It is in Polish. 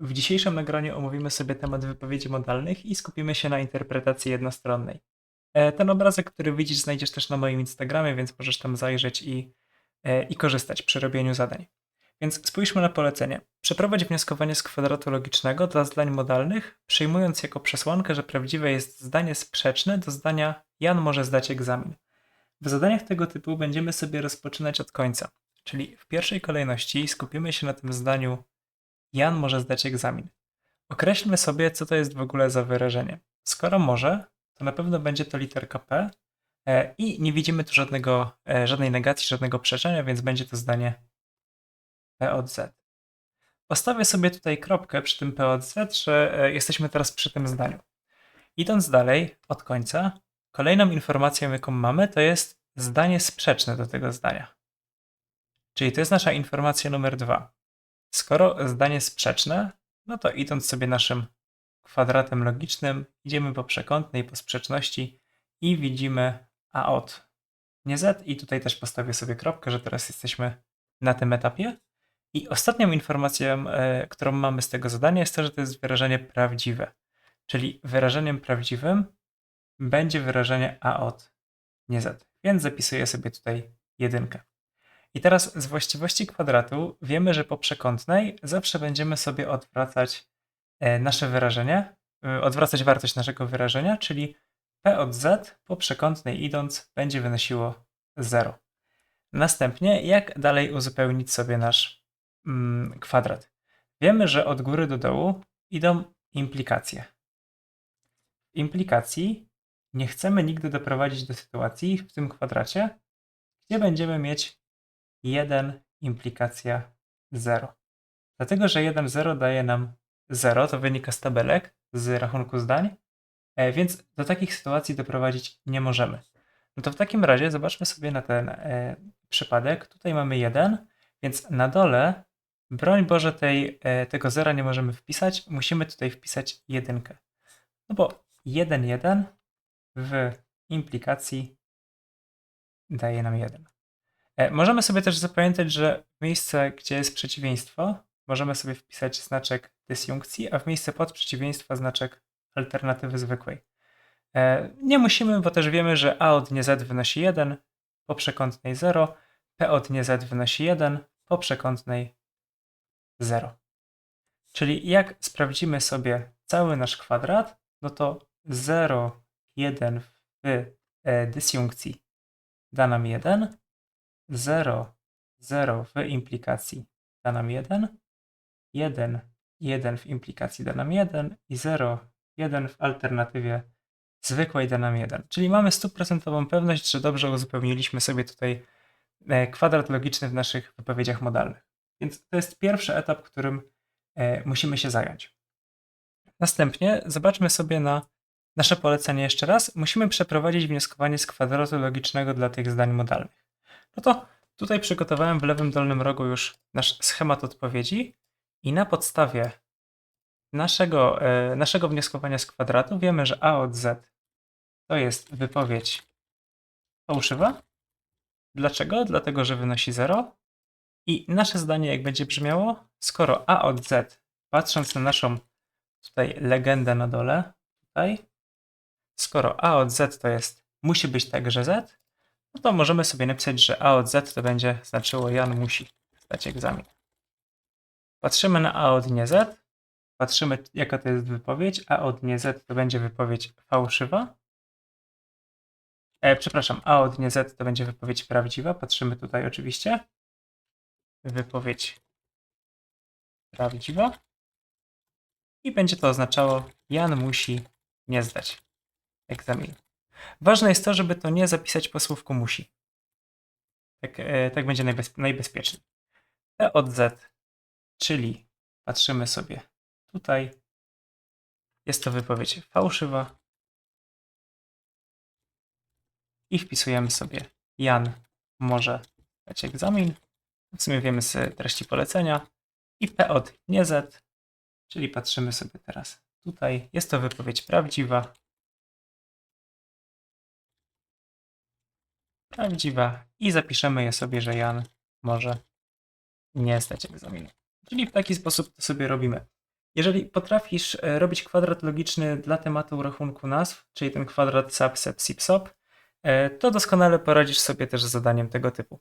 W dzisiejszym nagraniu omówimy sobie temat wypowiedzi modalnych i skupimy się na interpretacji jednostronnej. E, Ten obrazek, który widzisz, znajdziesz też na moim Instagramie, więc możesz tam zajrzeć i, e, i korzystać przy robieniu zadań. Więc spójrzmy na polecenie. Przeprowadź wnioskowanie z kwadratu logicznego dla zdań modalnych, przyjmując jako przesłankę, że prawdziwe jest zdanie sprzeczne do zdania Jan może zdać egzamin. W zadaniach tego typu będziemy sobie rozpoczynać od końca, czyli w pierwszej kolejności skupimy się na tym zdaniu Jan może zdać egzamin. Określmy sobie, co to jest w ogóle za wyrażenie. Skoro może, to na pewno będzie to literka P e, i nie widzimy tu żadnego, e, żadnej negacji, żadnego przeczenia, więc będzie to zdanie P od Z. Postawię sobie tutaj kropkę przy tym P od Z, że e, jesteśmy teraz przy tym zdaniu. Idąc dalej od końca, kolejną informacją, jaką mamy, to jest zdanie sprzeczne do tego zdania. Czyli to jest nasza informacja numer dwa. Skoro zdanie sprzeczne, no to idąc sobie naszym kwadratem logicznym, idziemy po przekątnej, po sprzeczności i widzimy a od nie z i tutaj też postawię sobie kropkę, że teraz jesteśmy na tym etapie. I ostatnią informacją, e, którą mamy z tego zadania jest to, że to jest wyrażenie prawdziwe. Czyli wyrażeniem prawdziwym będzie wyrażenie a od nie z. Więc zapisuję sobie tutaj jedynkę. I teraz z właściwości kwadratu wiemy, że po przekątnej zawsze będziemy sobie odwracać e, nasze wyrażenie, e, odwracać wartość naszego wyrażenia, czyli p od z po przekątnej idąc będzie wynosiło 0. Następnie, jak dalej uzupełnić sobie nasz mm, kwadrat? Wiemy, że od góry do dołu idą implikacje. W implikacji nie chcemy nigdy doprowadzić do sytuacji w tym kwadracie, gdzie będziemy mieć 1 implikacja 0. Dlatego, że 1 0 daje nam 0, to wynika z tabelek, z rachunku zdań, e, więc do takich sytuacji doprowadzić nie możemy. No to w takim razie zobaczmy sobie na ten e, przypadek. Tutaj mamy 1, więc na dole, broń Boże, tej, e, tego zera nie możemy wpisać, musimy tutaj wpisać jedynkę. No bo 1, 1 w implikacji daje nam 1. E, Możemy sobie też zapamiętać, że w miejsce, gdzie jest przeciwieństwo, możemy sobie wpisać znaczek dysjunkcji, a w miejsce pod przeciwieństwa znaczek alternatywy zwykłej. E, Nie musimy, bo też wiemy, że a od nie z wynosi 1, po przekątnej 0, p od nie z wynosi 1, po przekątnej 0. Czyli jak sprawdzimy sobie cały nasz kwadrat, no to 0, 1 w e, dysjunkcji da nam 1, 0, 0 w implikacji da nam 1, 1, 1 w implikacji da nam 1 i 0, 1 w alternatywie zwykłej da nam 1. Czyli mamy stuprocentową pewność, że dobrze uzupełniliśmy sobie tutaj e, kwadrat logiczny w naszych wypowiedziach modalnych. Więc to jest pierwszy etap, którym e, musimy się zająć. Następnie zobaczmy sobie na nasze polecenie jeszcze raz. Musimy przeprowadzić wnioskowanie z kwadratu logicznego dla tych zdań modalnych. No to tutaj przygotowałem w lewym dolnym rogu już nasz schemat odpowiedzi i na podstawie naszego, e, naszego wnioskowania z kwadratu wiemy, że a od z to jest wypowiedź fałszywa. Dlaczego? Dlatego, że wynosi 0. I nasze zdanie jak będzie brzmiało, skoro a od z, patrząc na naszą tutaj legendę na dole, tutaj, skoro a od z to jest, musi być także z, no to możemy sobie napisać, że A od Z to będzie znaczyło Jan musi zdać egzamin. Patrzymy na A od nie Z, patrzymy jaka to jest wypowiedź, A od nie Z to będzie wypowiedź fałszywa. E, przepraszam, A od nie Z to będzie wypowiedź prawdziwa, patrzymy tutaj oczywiście. Wypowiedź prawdziwa. I będzie to oznaczało Jan musi nie zdać egzaminu. Ważne jest to, żeby to nie zapisać po słówku musi. Tak, e, tak będzie najbez, najbezpieczniej. P od Z, czyli patrzymy sobie tutaj. Jest to wypowiedź fałszywa. I wpisujemy sobie Jan może dać egzamin. W sumie wiemy z treści polecenia. I P od nie Z, czyli patrzymy sobie teraz tutaj. Jest to wypowiedź prawdziwa. Prawdziwa i zapiszemy je sobie, że Jan może nie zdać egzaminu. Czyli w taki sposób to sobie robimy. Jeżeli potrafisz e, robić kwadrat logiczny dla tematu rachunku nazw, czyli ten kwadrat sub, sep, sip, sop, e, to doskonale poradzisz sobie też z zadaniem tego typu.